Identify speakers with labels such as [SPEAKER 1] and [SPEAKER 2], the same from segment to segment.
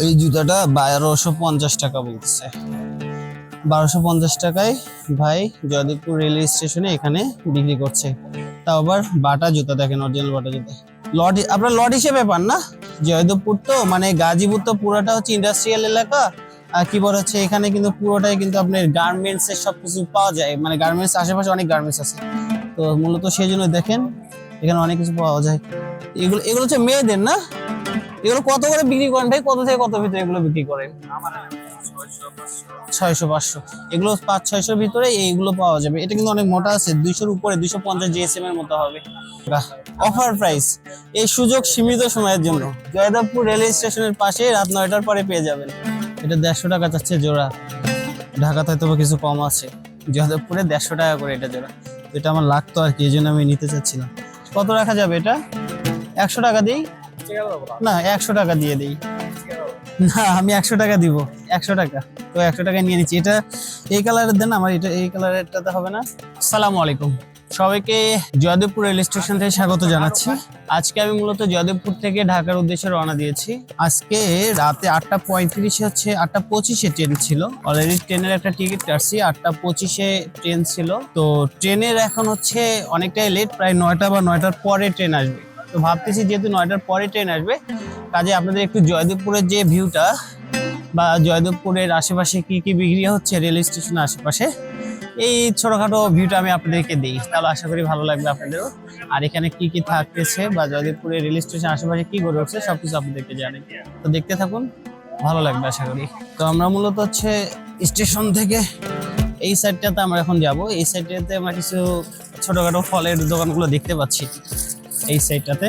[SPEAKER 1] এই জুতাটা বারোশো পঞ্চাশ টাকা বলতেছে। বারোশো পঞ্চাশ টাকায় ভাই জয়দেবপুর রেলওয়ে স্টেশনে এখানে বিক্রি করছে। তাও আবার বাটা জুতা দেখেন অরিজিনাল বাটা জুতা। লট, আপনার লট হিসেবে পান না? জয়দেবপুর তো মানে গাজীপুর তো পুরোটা হচ্ছে ইন্ডাস্ট্রিয়াল এলাকা। আর কি বলে হচ্ছে, এখানে কিন্তু পুরোটাই কিন্তু আপনার গার্মেন্টস এর সব কিছু পাওয়া যায়। মানে গার্মেন্টস আশেপাশে অনেক গার্মেন্টস আছে। তো মূলত সেই জন্য দেখেন, এখানে অনেক কিছু পাওয়া যায়। এগুলো এগুলো হচ্ছে মেয়েদের না? এগুলো কত করে বিক্রি করেন ভাই? কত থেকে কত ভিতরে এগুলো বিক্রি করেন? ছয়শো, পাঁচশো। এগুলো পাঁচ, ছয়শোর ভিতরে এইগুলো পাওয়া যাবে। এটা কিন্তু অনেক মোটা আছে, দুইশোর উপরে, দুইশো পঞ্চাশ জিএসএম এর মতো হবে। Offer price. এই সুযোগ সীমিত সময়ের জন্য। জয়দেবপুর রেলওয়ে স্টেশনের পাশে রাত নয়টার পরে পেয়ে যাবেন। এটা দেড়শো টাকা চাচ্ছে জোড়া। ঢাকাতে হয়তো কিছু কম আছে। জয়দেবপুরে দেড়শো টাকা করে এটা জোড়া। এটা আমার লাগতো আর কি, এই জন্য আমি নিতে চাচ্ছিলাম। কত রাখা যাবে এটা? একশো টাকা দিই। না, একশো টাকা দিয়ে দিই। না, আমি একশো টাকা দিব। একশো টাকা। তো একশো টাকা নিয়ে নিচ্ছি। এটা এই কালারের দেন আমার এটা এই কালারেরটাতে হবে না। সালামু আলাইকুম। সবাইকে জয়দেবপুর রেল স্টেশন থেকে স্বাগত জানাচ্ছি। আজকে আমি মূলত জয়দেবপুর থেকে ঢাকার উদ্দেশ্যে রওনা দিয়েছি। আজকে রাতে আটটা পঁয়ত্রিশে হচ্ছে, আটটা পঁচিশে ট্রেন ছিল। অলরেডি ট্রেনের একটা টিকিট কাটছি, আটটা পঁচিশে ট্রেন ছিল। তো ট্রেনের এখন হচ্ছে অনেকটাই লেট প্রায় নয়টা বা নয়টার পরে ট্রেন আসবে। তো ভাবতেছি যেহেতু নয়টার পরে ট্রেন আসবে, কাজে আপনাদের একটু জয়দেবপুরের যে ভিউটা বা জয়দেবপুরের আশেপাশে কি কি বিক্রি হচ্ছে রেল স্টেশনের আশেপাশে, এই ছোটখাটো ভিউটা আমি আপনাদেরকে দিই। তাহলে আশা করি ভালো লাগবে আপনাদেরও। আর এখানে কি কি থাকতেছে বা জয়দেবপুরের রেল স্টেশন আশেপাশে কি গড়ে উঠছে সবকিছু আপনাদেরকে জানি তো দেখতে থাকুন, ভালো লাগবে আশা করি। তো আমরা মূলত হচ্ছে স্টেশন থেকে এই সাইডটাতে আমরা এখন যাব। এই সাইডটাতে আমরা কিছু ছোটখাটো ফলের দোকানগুলো দেখতে পাচ্ছি। এই সাইডটাতে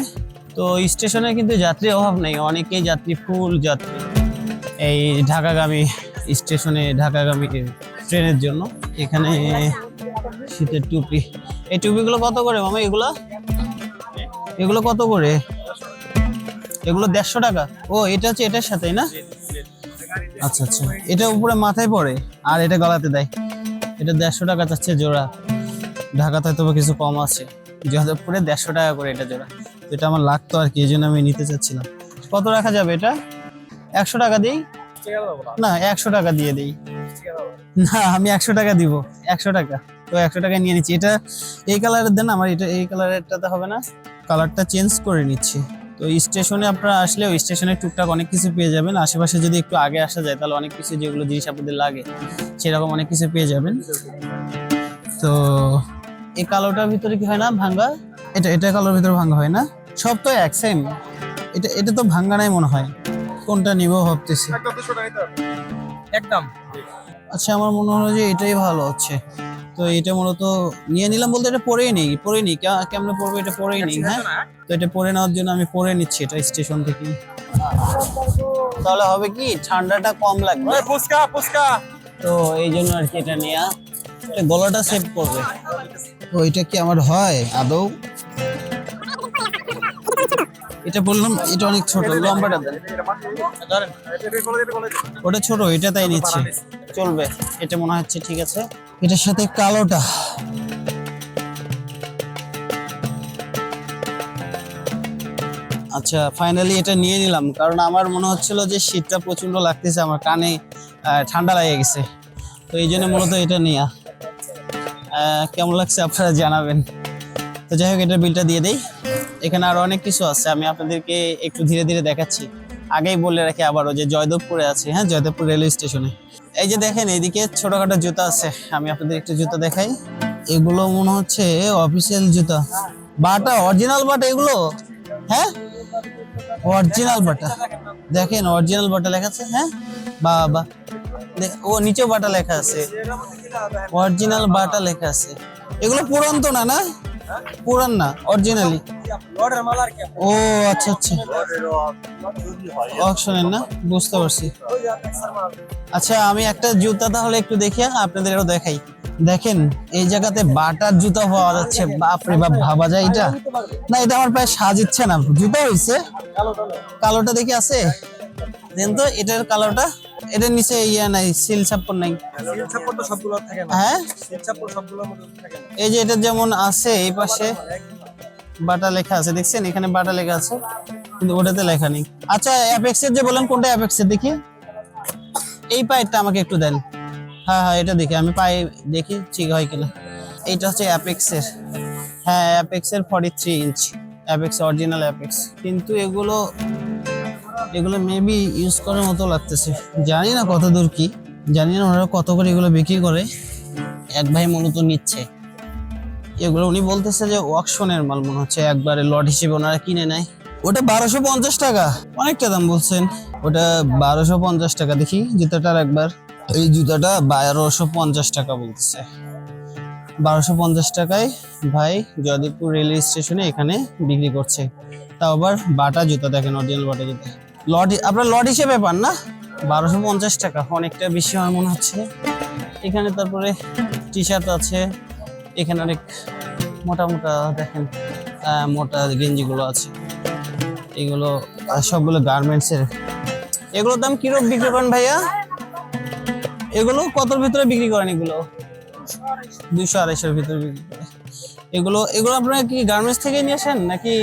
[SPEAKER 1] তো স্টেশনে কিন্তু যাত্রীর অভাব নেই, অনেকেই যাত্রী ফুল যাত্রী। এই ঢাকাগামী স্টেশনে ঢাকাগামী ট্রেনের জন্য। এখানে শীতের টুপি। এই টুপিগুলো কত করে মামা এগুলো? এগুলো কত করে? এগুলো দেড়শো টাকা। ও, এটা হচ্ছে এটার সাথেই না? আচ্ছা আচ্ছা। এটা উপরে মাথায় পড়ে, আর এটা গলাতে দেয়। এটা দেড়শো টাকা চাচ্ছে জোড়া। ঢাকাতে হয়তো বা কিছু কম আছে। যাদবপুরে দেড়শো টাকা করে এটা জোড়া। এটা আমার লাগতো আর কি, এই জন্য আমি নিতে চাচ্ছিলাম। কত রাখা যাবে এটা? একশো টাকা দিই? না, একশো টাকা দিয়ে দিই। না, আমি একশো টাকা দিব। একশো টাকা। তো একশো টাকা নিয়ে নিচ্ছি। এটা এই কালারের দেন, আমার এটা এই কালারেরটাতে হবে না। কালারটা চেঞ্জ করে নিচ্ছি। তো স্টেশনে আপনারা আসলে ওই স্টেশনে টুকটাক অনেক কিছু পেয়ে যাবেন। আশেপাশে যদি একটু আগে আসা যায়, তাহলে অনেক কিছু যেগুলো জিনিস আপনাদের লাগে, সেরকম অনেক কিছু পেয়ে যাবেন। তো এই কালোটার ভিতরে কি হয় না ভাঙ্গা? এটা এটা কালোর ভিতরে ভাঙ্গা হয় না? সব তো এক সেম এটা এটা তো ভাঙ্গা নাই মনে হয়। কোনটা নিব ভাবতেছি।
[SPEAKER 2] একদম।
[SPEAKER 1] আচ্ছা আমার মনে হলো যে এটাই ভালো হচ্ছে। তো এটা মূলত নিয়ে নিলাম বলতে এটা পরেই নেই পরেই নেই। কেমনে পড়ব এটা পরেই নেই হ্যাঁ? তো এটা পরে নেওয়ার জন্য আমি পরে নিচ্ছি এটা স্টেশন থেকে। তাহলে হবে কি ঠান্ডাটা কম লাগবে।
[SPEAKER 2] ফুচকা ফুচকা।
[SPEAKER 1] তো এই জন্য আর কি এটা নেওয়া এটা গলাটা সেভ করবে। এটা কি আমার হয়? আদৌ এটা বললাম এটা অনেক ছোট। লম্বাটা দেন। ওটা ছোট এটা তাই নিচ্ছি। চলবে। এটা মনে হচ্ছে ঠিক আছে। এটার সাথে কালোটা। আচ্ছা ফাইনালি এটা নিয়ে নিলাম কারণ আমার মনে হচ্ছিল যে শীতটা প্রচণ্ড লাগতেছে আমার কানে ঠান্ডা লেগে গেছে। তো এই জন্য মূলত এটা নেওয়া কেমন লাগছে আপনারা জানাবেন। তো যাই হোক, এটার বিলটা দিয়ে দেই। এখানে আরও অনেক কিছু আছে, আমি আপনাদেরকে একটু ধীরে ধীরে দেখাচ্ছি। আগেই বলে রাখি আবারও যে জয়দেবপুরে আছে হ্যাঁ জয়দেবপুর রেলওয়ে স্টেশনে। এই যে দেখেন এইদিকে ছোটখাটো জুতা আছে, আমি আপনাদের একটু জুতা দেখাই। এগুলো মনে হচ্ছে অফিসিয়াল জুতা। বাটা অরিজিনাল বাটা এগুলো? হ্যাঁ? Original Bata. দেখেন অরিজিনাল বাটা লেখা আছে হ্যাঁ? বাবা। ও নিচেও বাটা লেখা আছে। অরিজিনাল বাটা লেখা আছে। এগুলো পুরান তো না না? পুরান না অরিজিনালি ও আচ্ছা আচ্ছা। অকশনের না? বুঝতে পারছি। আচ্ছা আমি একটা জুতা তাহলে একটু দেখি আপনাদের আরও দেখাই। দেখেন, এই জায়গাতে বাটার জুতা পাওয়া যাচ্ছে, বাপরে বাপ, ভাবা যায় এটা? না, এটা আমার প্রায় সাজিচ্ছে না। জুতা হয়েছে কালোটা দেখি আছে। দেন তো, এটার কালোটা এটার নিচে ইয়া নাই সিল ছাপ্পর নাই।
[SPEAKER 2] সিল ছাপ্পর তো সবগুলো থাকে না।
[SPEAKER 1] হ্যাঁ?
[SPEAKER 2] সিল ছাপ্পর মধ্যে থাকে না।
[SPEAKER 1] এই যে এটা যেমন আছে এই পাশে বাটা লেখা আছে দেখছেন? এখানে বাটা লেখা আছে কিন্তু ওটাতে লেখা নেই। আচ্ছা অ্যাপেক্সের যে বললাম কোনটা অ্যাপেক্সের দেখি? এই পাইপটা আমাকে একটু দেন। হ্যাঁ হ্যাঁ এটা দেখি। আমি পাই দেখি ঠিক হয় কিনা। এইটা হচ্ছে অ্যাপেক্সের হ্যাঁ অ্যাপেক্সের forty three inch Apex original Apex কিন্তু এগুলো এগুলো মেবি ইউজ করার মতো লাগতেছে। জানি না কত দূর কি, জানি না ওনারা কত করে এগুলো বিক্রি করে। এক ভাই মূলত নিচ্ছে। এগুলো উনি বলতেছে যে ওয়াকশনের মাল মনে হচ্ছে, একবারে লট হিসেবে ওনারা কিনে নেয়। ওটা বারোশো পঞ্চাশ টাকা। অনেকটা দাম বলছেন। ওটা বারোশো পঞ্চাশ টাকা। দেখি জুতাটার একবার। এই জুতাটা বারোশো পঞ্চাশ টাকা বলতেছে। বারোশো পঞ্চাশ টাকায় ভাই জয়দেবপুর রেলওয়ে স্টেশনে এখানে বিক্রি করছে। তাও আবার বাটা জুতা দেখেন, অরিজিনাল বাটা জুতা। লট আপনার লট হিসেবে পান না? বারোশো পঞ্চাশ টাকা, অনেকটা বেশি আমার মনে হচ্ছে। এখানে তারপরে টি শার্ট আছে, এখানে অনেক মোটা মোটা দেখেন মোটা গেঞ্জিগুলো আছে। এগুলো সবগুলো গার্মেন্টসের এগুলোর দাম কীরকম বিক্রি করেন ভাইয়া? এগুলো কতর ভিতরে বিক্রি করেন এগুলো? দুইশো আড়াইশোর ভিতরে বিক্রি করে এগুলো এগুলো আপনারা কি গার্মেন্টস থেকে নিয়ে আসেন? নাকি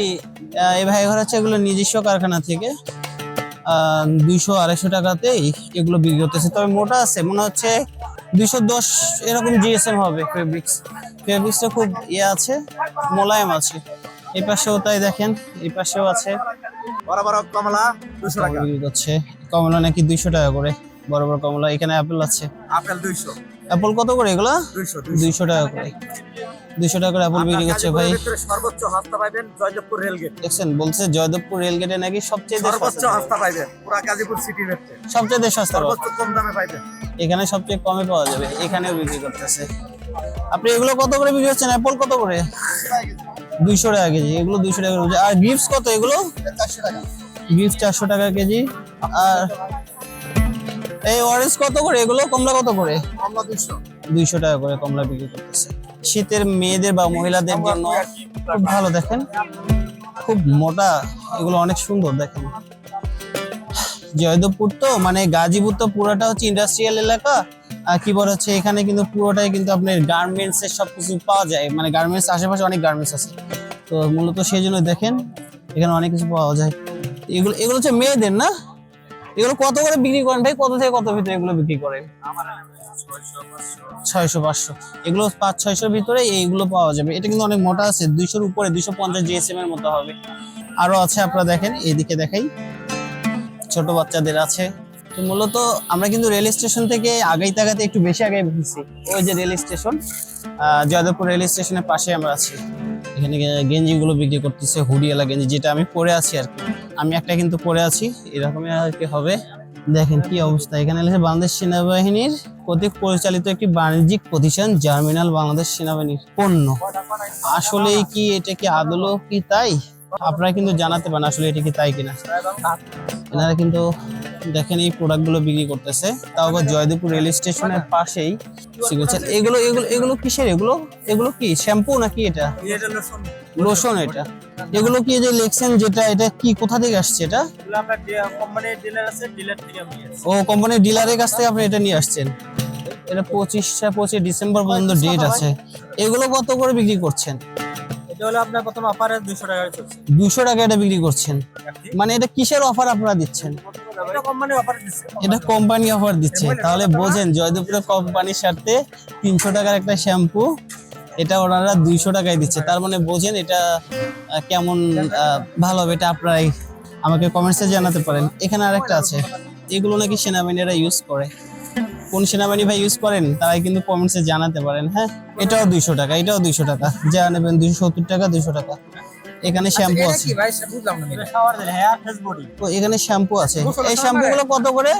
[SPEAKER 1] এই ভাই ঘর হচ্ছে এগুলো নিজস্ব কারখানা থেকে? দুইশো আড়াইশো টাকাতেই এগুলো বিক্রি করতেছে। তবে মোটা আছে মনে হচ্ছে দুইশো দশ এরকম জিএসএম হবে ফেব্রিক্স ফেব্রিক্সটা খুব ইয়ে আছে মোলায়েম আছে। এই পাশেও তাই দেখেন এই পাশেও আছে।
[SPEAKER 2] বড় বড় কমলা দুশো টাকা।
[SPEAKER 1] বিক্রি করছে। কমলা নাকি দুইশো টাকা করে বড় বড় কমলা। এখানে অ্যাপেল আছে।
[SPEAKER 2] আপেল দুইশো।
[SPEAKER 1] অ্যাপল কত করে এগুলো?
[SPEAKER 2] দুইশো
[SPEAKER 1] টাকা করে। দুইশো টাকা করে অ্যাপল বিক্রি করছে ভাই।
[SPEAKER 2] সর্বোচ্চ হাস্তা পাইবেন জয়দেবপুর রেলগেট
[SPEAKER 1] দেখছেন বলছে জয়দেবপুর রেলগেটে নাকি সবচেয়ে
[SPEAKER 2] সর্বোচ্চ হাস্তা পাইবেন পুরা গাজীপুর সিটি
[SPEAKER 1] সবচেয়ে সস্তা
[SPEAKER 2] সর্বোচ্চ কম দামে পাইবেন।
[SPEAKER 1] এখানে সবচেয়ে কমে পাওয়া যাবে এখানেও বিক্রি করতেছে। আপনি এগুলো কত করে বিক্রি করছেন? অ্যাপল কত করে? দুইশো টাকা কেজি এগুলো দুইশো টাকা করে। আর গিফটস কত এগুলো? গিফট চারশো টাকা কেজি। আর এই অরেঞ্জ কত করে? এগুলো কমলা কত করে?
[SPEAKER 2] কমলা দুইশো।
[SPEAKER 1] দুইশো টাকা করে কমলা বিক্রি করতেছে। শীতের মেয়েদের বা মহিলাদের জন্য খুব ভালো দেখেন। খুব মোটা এগুলো অনেক সুন্দর দেখেন। জয়দেবপুর তো মানে গাজীপুর তো পুরোটা হচ্ছে ইন্ডাস্ট্রিয়াল এলাকা। আর কি বলে হচ্ছে এখানে কিন্তু পুরোটাই কিন্তু আপনার গার্মেন্টস এর সব কিছু পাওয়া যায়। মানে গার্মেন্টস আশেপাশে অনেক গার্মেন্টস আছে। তো মূলত সেই জন্য দেখেন এখানে অনেক কিছু পাওয়া যায়। এগুলো এগুলো হচ্ছে মেয়েদের না? এগুলো কত করে বিক্রি করেন ভাই? কত থেকে কত ভিতরে এগুলো বিক্রি করেন? ছয়শো, পাঁচশো। এগুলো পাঁচ, ছয়শোর ভিতরে এইগুলো পাওয়া যাবে। এটা কিন্তু অনেক মোটা আছে, দুইশোর উপরে, দুইশো পঞ্চাশ জিএসএম এর মতো হবে। আরও আছে আপনারা দেখেন এইদিকে দেখাই। ছোট বাচ্চাদের আছে। তো মূলত আমরা কিন্তু রেল স্টেশন থেকে আগাই তাগাতে একটু বেশি আগে বুঝছি ওই যে রেল স্টেশন জয়দেবপুর রেল স্টেশনের পাশে আমরা আছি। এখানে গেঞ্জিগুলো বিক্রি করতেছে, হুডিয়ালা গেঞ্জি, যেটা আমি পরে আছি আর কি। আমি একটা কিন্তু পরে আছি, এরকমই আর কি হবে। দেখেন কি অবস্থা, এখানে বাংলাদেশ সেনাবাহিনীর কর্তৃক পরিচালিত একটি বাণিজ্যিক প্রতিষ্ঠান জার্মিনাল বাংলাদেশ সেনাবাহিনীর পণ্য। আসলেই কি এটা কি আদলও কি তাই? আপনারা কিন্তু জানাতে পারেন আসলে এটা কি তাই কিনা। এনারা কিন্তু দেখেন এই প্রোডাক্টগুলো বিক্রি করতেছে। তাও আবার জয়দেবপুর রেল স্টেশনের পাশেই সিগনেচার এগুলো এগুলো এগুলো কিসের? এগুলো এগুলো কি শ্যাম্পু নাকি এটা?
[SPEAKER 2] লোশন
[SPEAKER 1] এটা। এগুলো কি যে লেখছেন যেটা এটা কি কোথা থেকে আসছে এটা?
[SPEAKER 2] কোম্পানির ডিলার আছে ডিলার থেকে
[SPEAKER 1] ও কোম্পানির ডিলারের কাছ থেকে আপনি এটা নিয়ে আসছেন। এটা পঁচিশটা পঁচিশ ডিসেম্বর পর্যন্ত ডেট আছে। এগুলো কত করে বিক্রি করছেন?
[SPEAKER 2] এটা হলো আপনার প্রথম অফারে দুশো টাকা চলছে।
[SPEAKER 1] দুশো টাকা এটা বিক্রি করছেন। মানে এটা কিসের অফার আপনারা দিচ্ছেন?
[SPEAKER 2] এটা কোম্পানি অফার দিচ্ছে।
[SPEAKER 1] এটা কোম্পানি অফার দিচ্ছে। তাহলে বোঝেন জয়দেবপুরের কোম্পানির সাথে তিনশো টাকার একটা শ্যাম্পু এটা ওনারা দুইশো টাকায় দিচ্ছে। তার মানে বোঝেন এটা কেমন ভালো হবে এটা আপনারাই আমাকে কমেন্টসে জানাতে পারেন। এখানে আরেকটা আছে। এগুলো নাকি সেনাবাহিনীরা ইউজ করে। কোন সেনাবাহিনী ভাই ইউজ করেন তারাই কিন্তু কমেন্টসে জানাতে পারেন হ্যাঁ? এটাও দুইশো টাকা এটাও দুইশো টাকা। যা নেবেন দুইশো সত্তর টাকা দুইশো টাকা। এখানে শ্যাম্পু আছে।
[SPEAKER 2] ফেস বডি
[SPEAKER 1] তো এখানে শ্যাম্পু আছে। এই শ্যাম্পু গুলো কত করে?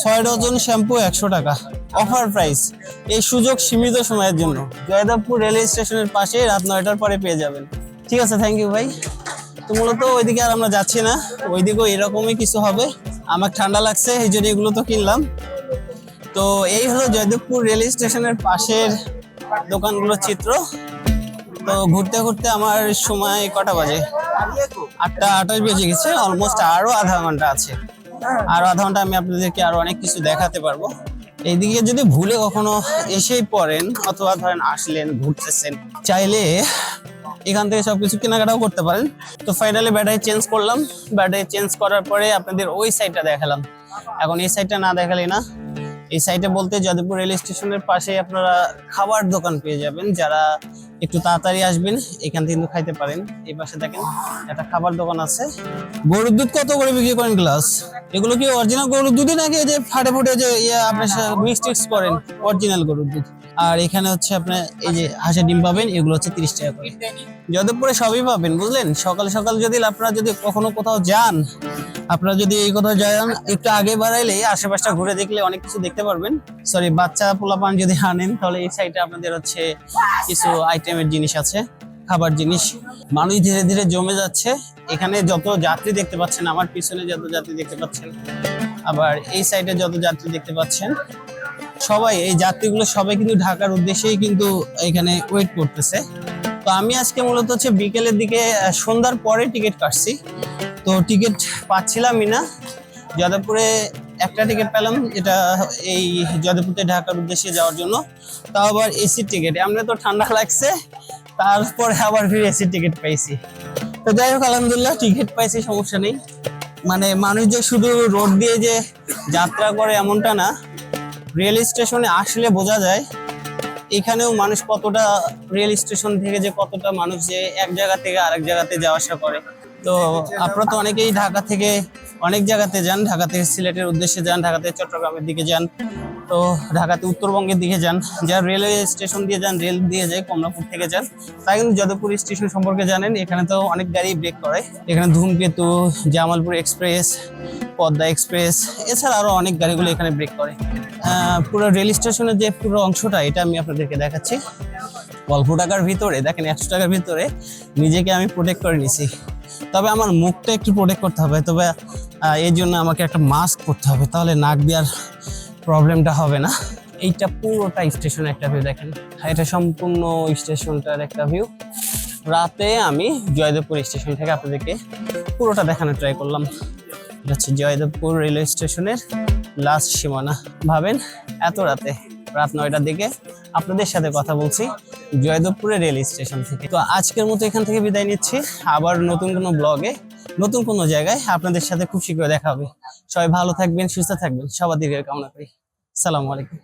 [SPEAKER 1] ছয় ডজন শ্যাম্পু একশো টাকা। অফার প্রাইস এই সুযোগ সীমিত সময়ের জন্য। জয়দেবপুর রেলওয়ে স্টেশনের পাশে রাত নয়টার পরে পেয়ে যাবেন। ঠিক আছে থ্যাংক ইউ ভাই। তো মূলত ওইদিকে আর আমরা যাচ্ছি না। ওইদিকেও এরকমই কিছু হবে। আমার ঠান্ডা লাগছে এই জন্য এগুলো তো কিনলাম। তো এই হলো জয়দেবপুর রেল স্টেশনের পাশের দোকানগুলোর চিত্র। তো ঘুরতে ঘুরতে আমার সময় কটা বাজে? আটটা আঠাশ বেজে গেছে অলমোস্ট আরও আধা ঘণ্টা আছে। আর আধা ঘণ্টা আমি আপনাদেরকে আরও অনেক কিছু দেখাতে পারব। এইদিকে যদি ভুলে কখনো এসেই পড়েন অথবা ধরেন আসলেন, ঘুরতেছেন, চাইলে এখান থেকে সবকিছু কেনাকাটাও করতে পারেন। তো ফাইনালি ব্যাটারি চেঞ্জ করলাম। ব্যাটারি চেঞ্জ করার পরে আপনাদের ওই সাইডটা দেখালাম। এখন এই সাইডটা না দেখালে না। এই সাইডে বলতে যাদবপুর রেল স্টেশনের পাশে আপনারা খাবার দোকান পেয়ে যাবেন। যারা একটু তাড়াতাড়ি আসবেন, এখান থেকে কিন্তু খাইতে পারেন। এই পাশে দেখেন, একটা খাবার দোকান আছে। গরুর দুধ কত করে বিক্রি করেন গ্লাস এগুলো কি অরিজিনাল গরুর দুধই নাকি যে ফাটে ফুটে যে ইয়ে আপনার মিক্স টিক্স করেন? অরিজিনাল গরুর দুধ। আর এখানে হচ্ছে আপনার এই যে হাঁসের ডিম পাবেন, এগুলো হচ্ছে তিরিশ টাকা করে। যাদবপুরে সবই পাবেন, বুঝলেন? সকাল সকাল যদি আপনারা যদি কখনো কোথাও যান, আপনারা যদি এই কোথাও যান, একটু আগে বাড়াইলে আশেপাশটা ঘুরে দেখলে অনেক কিছু দেখতে পারবেন। সরি বাচ্চা পোলাপান যদি আনেন, তাহলে এই সাইডে আপনাদের হচ্ছে কিছু আইটেমের জিনিস আছে, খাবার জিনিস। মানুষ ধীরে ধীরে জমে যাচ্ছে। এখানে যত যাত্রী দেখতে পাচ্ছেন, আমার পিছনে যত যাত্রী দেখতে পাচ্ছেন, আবার এই সাইডে যত যাত্রী দেখতে পাচ্ছেন সবাই, এই যাত্রীগুলো সবাই কিন্তু ঢাকার উদ্দেশ্যেই কিন্তু এখানে ওয়েট করতেছে। তো আমি আজকে মূলত হচ্ছে বিকেলের দিকে সন্ধ্যার পরে টিকিট কাটছি। তো টিকিট পাচ্ছিলামই না। যাদবপুরে একটা টিকিট পেলাম, এটা এই যাদবপুর থেকে ঢাকার উদ্দেশ্যে যাওয়ার জন্য। তাও আবার এসির টিকিট এমনি তো ঠান্ডা লাগছে। তারপরে আবার ফিরে এসি টিকিট পাইছি। তো যাই হোক, আলহামদুলিল্লাহ টিকিট পাইছি, সমস্যা নেই। মানে মানুষ যে শুধু রোড দিয়ে যে যাত্রা করে এমনটা না রেল স্টেশনে আসলে বোঝা যায় এখানেও মানুষ কতটা রেল স্টেশন থেকে যে কতটা মানুষ যে এক জায়গা থেকে আরেক জায়গাতে যাওয়া আসা করে। তো আপনারা তো অনেকেই ঢাকা থেকে, অনেক জায়গাতে যান ঢাকা থেকে সিলেটের উদ্দেশ্যে যান ঢাকা থেকে চট্টগ্রামের দিকে যান, তো ঢাকাতে উত্তরবঙ্গের দিকে যান যারা রেলওয়ে স্টেশন দিয়ে যান, রেল দিয়ে যায়, কমলাপুর থেকে যান, তাই কিন্তু যাদবপুর স্টেশন সম্পর্কে জানেন, এখানে তো অনেক গাড়ি ব্রেক করে, এখানে ধূমকেতু, জামালপুর এক্সপ্রেস, পদ্মা এক্সপ্রেস, এছাড়া আরও অনেক গাড়িগুলো এখানে ব্রেক করে। পুরো রেল স্টেশনের যে পুরো অংশটা, এটা আমি আপনাদেরকে দেখাচ্ছি। অল্প টাকার ভিতরে, দেখেন একশো টাকার ভিতরে, নিজেকে আমি প্রোটেক্ট করে নিছি তবে আমার মুখটা একটু প্রোটেক্ট করতে হবে, তবে এই জন্য আমাকে একটা মাস্ক পরতে হবে, তাহলে নাক দেওয়ার প্রবলেমটা হবে না। এইটা পুরোটা স্টেশনের একটা ভিউ দেখেন। এটা সম্পূর্ণ স্টেশনটার একটা ভিউ রাতে আমি জয়দেবপুর স্টেশন থেকে আপনাদেরকে পুরোটা দেখানোর ট্রাই করলাম। এটা হচ্ছে জয়দেবপুর রেলওয়ে স্টেশনের লাস্ট সীমানা। ভাবেন, এত রাতে রাত নয়টার দিকে আপনাদের সাথে কথা বলছি। জয়দেবপুরে রেল স্টেশন থেকে। তো আজকের মতো এখান থেকে বিদায় নিচ্ছি। আবার নতুন কোনো ব্লগে, নতুন কোনো জায়গায় আপনাদের সাথে খুব শীঘ্রই দেখা হবে। সবাই ভালো থাকবেন, সুস্থ থাকবেন। সবার দিকে কামনা করি। সালামু আলাইকুম।